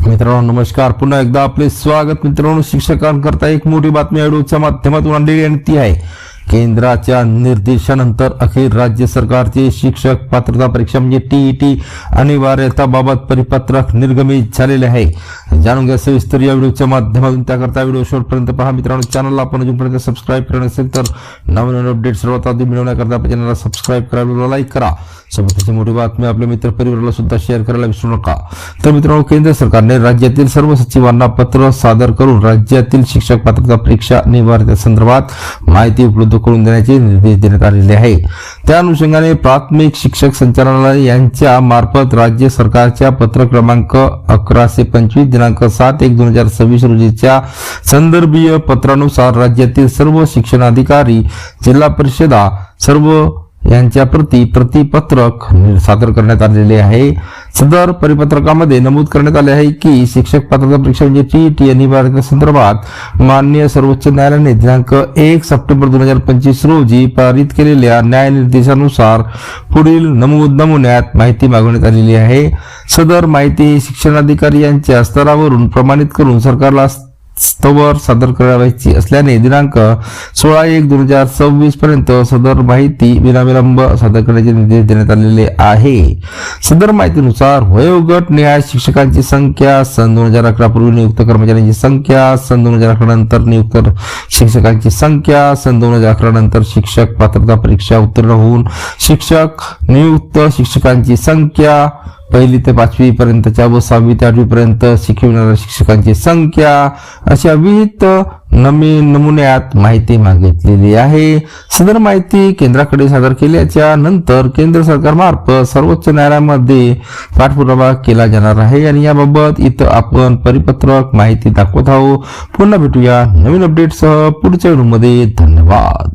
मित्रांनो नमस्कार. पुन्हा एकदा आपले स्वागत मित्रांनो. शिक्षकांकरता एक मोठी बातमी अडूच्या माध्यमातून आणलेली आणि ती आहे केंद्राच्या निर्देशानंतर अखेर राज्य सरकारचे शिक्षक पात्रता परीक्षा म्हणजे टीईटी अनिवार्यताबाबत परिपत्रक निर्गमित झालेले आहे. जाणून घ्या सविस्तर या व्हिडिओच्या माध्यमातून. त्याकरता व्हिडिओ शेवटपर्यंत पहा. मित्रांनो चॅनलला आपण अजूनपर्यंत सबस्क्राईब केलं असेल तर नवीन अपडेट सर्वात आधी मिळवण्याकरता आपल्या चॅनलला सबस्क्राईब करायला लाईक करा. सोबतची मोठी बातमी आपल्या मित्र परिवाराला सुद्धा शेअर करायला विसरू नका. तर मित्रांनो केंद्र सरकारने राज्यातील सर्व सचिवांना पत्र सादर करून राज्यातील शिक्षक पात्रता परीक्षा अनिवार्यता संदर्भात माहिती उपलब्ध करून देण्याचे निर्देश देण्यात आलेले आहे त्या अनुषंगाने प्राथमिक शिक्षक संचालनालय यांच्या मार्फत राज्य सरकारच्या पत्र क्रमांक अकराशे पंचवीस दिनांक सात एक दोन हजार सव्वीस रोजीच्या संदर्भीय पत्रानुसार राज्यातील सर्व शिक्षणाधिकारी जिल्हा परिषदा सर्व यांच्या प्रती प्रतिपत्रक सादर करण्यात आलेले आहे. सदर परिपत्रकामध्ये नमूद करण्यात आले आहे की शिक्षक पात्रता परीक्षा म्हणजे टीईटी अनिवार्यता संदर्भात माननीय सर्वोच्च न्यायालयाने दिनांक एक सप्टेंबर दोन हजार पंचवीस रोजी पारित केलेल्या न्यायनिर्देशानुसार पुढील नमूद नमुन्यात माहिती मागवण्यात आलेली आहे. सदर माहिती शिक्षणाधिकारी यांच्या स्तरावरून प्रमाणित करून सरकारला स्तवर सादर करावयाची असल्याने दिनांक सोळा एक दोन हजार सव्वीस पर्यंत सदर माहिती विनाविलंब सादर करण्याचे निर्देश देण्यात आलेले आहे. सदर माहितीनुसार वयोगट निहाय शिक्षकांची संख्या सन दोन हजार अकरा पूर्वी नियुक्त कर्मचाऱ्यांची संख्या सन दोन हजार अकरा नंतर नियुक्त शिक्षकांची संख्या सन दोन हजार अकरा नंतर शिक्षक पात्रता परीक्षा उत्तीर्ण होऊन शिक्षक नियुक्त शिक्षकांची संख्या पहिली ते पाचवी पर्यंतच्या व सहावी ते आठवी पर्यंत शिकविणाऱ्या शिक्षकांची संख्या अशा विविध नवीन नमुन्यात माहिती मागितलेली आहे. सदर माहिती केंद्राकडे सादर केल्याच्यानंतर केंद्र सरकारमार्फत सर्वोच्च न्यायालयामध्ये पाठपुरावा केला जाणार आहे आणि याबाबत इथं आपण परिपत्रक माहिती दाखवत आहोत. पुन्हा भेटूया नवीन अपडेटसह पुढच्या व्हिडिओमध्ये धन्यवाद.